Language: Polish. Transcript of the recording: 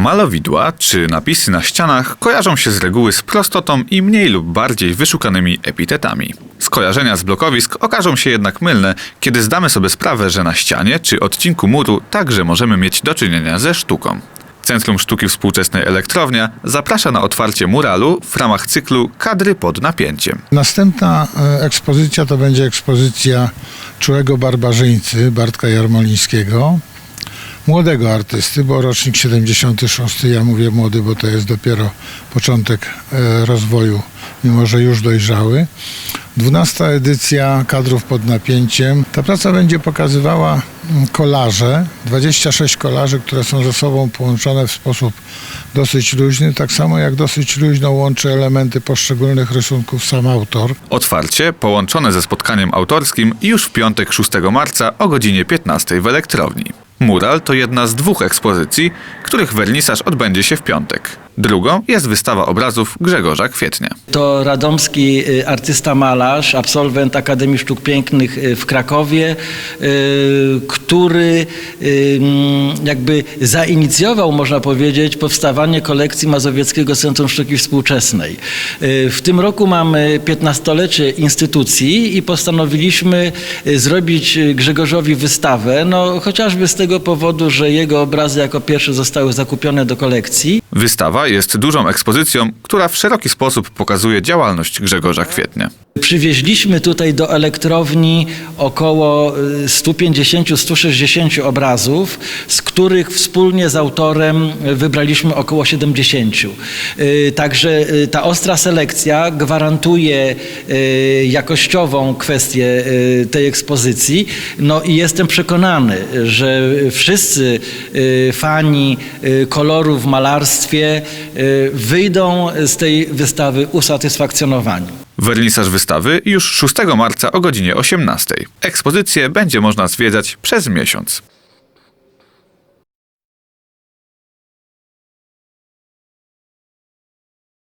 Malowidła czy napisy na ścianach kojarzą się z reguły z prostotą i mniej lub bardziej wyszukanymi epitetami. Skojarzenia z blokowisk okażą się jednak mylne, kiedy zdamy sobie sprawę, że na ścianie czy odcinku muru także możemy mieć do czynienia ze sztuką. Centrum Sztuki Współczesnej Elektrownia zaprasza na otwarcie muralu w ramach cyklu Kadry pod napięciem. Następna e, ekspozycja to będzie ekspozycja Czułego Barbarzyńcy Bartka Jarmolińskiego. Młodego artysty, bo rocznik 76, ja mówię młody, bo to jest dopiero początek e, rozwoju, mimo że już dojrzały. 12 edycja kadrów pod napięciem. Ta praca będzie pokazywała mm, kolaże, 26 kolaży, które są ze sobą połączone w sposób dosyć luźny, tak samo jak dosyć luźno łączy elementy poszczególnych rysunków sam autor. Otwarcie połączone ze spotkaniem autorskim już w piątek 6 marca o godzinie 15 w elektrowni. Mural to jedna z dwóch ekspozycji, których wernisaż odbędzie się w piątek. Drugą jest wystawa obrazów Grzegorza Kwietnia. To radomski y, artysta malarz, absolwent Akademii Sztuk Pięknych y, w Krakowie, y, który mm, jakby zainicjował, można powiedzieć, powstawanie kolekcji Mazowieckiego Centrum Sztuki Współczesnej. W tym roku mamy 15-lecie instytucji i postanowiliśmy zrobić Grzegorzowi wystawę, no chociażby z tego powodu, że jego obrazy jako pierwsze zostały zakupione do kolekcji. Wystawa jest dużą ekspozycją, która w szeroki sposób pokazuje działalność Grzegorza Kwietnia. Przywieźliśmy tutaj do elektrowni około y, 150-160 obrazów, z których wspólnie z autorem wybraliśmy około 70. Y, Także y, ta ostra selekcja gwarantuje y, jakościową kwestię y, tej ekspozycji. No i jestem przekonany, że wszyscy y, fani y, koloru w malarstwie y, wyjdą z tej wystawy usatysfakcjonowani. Wernisaż wystawy już 6 marca o godzinie 18. Ekspozycję będzie można zwiedzać przez miesiąc.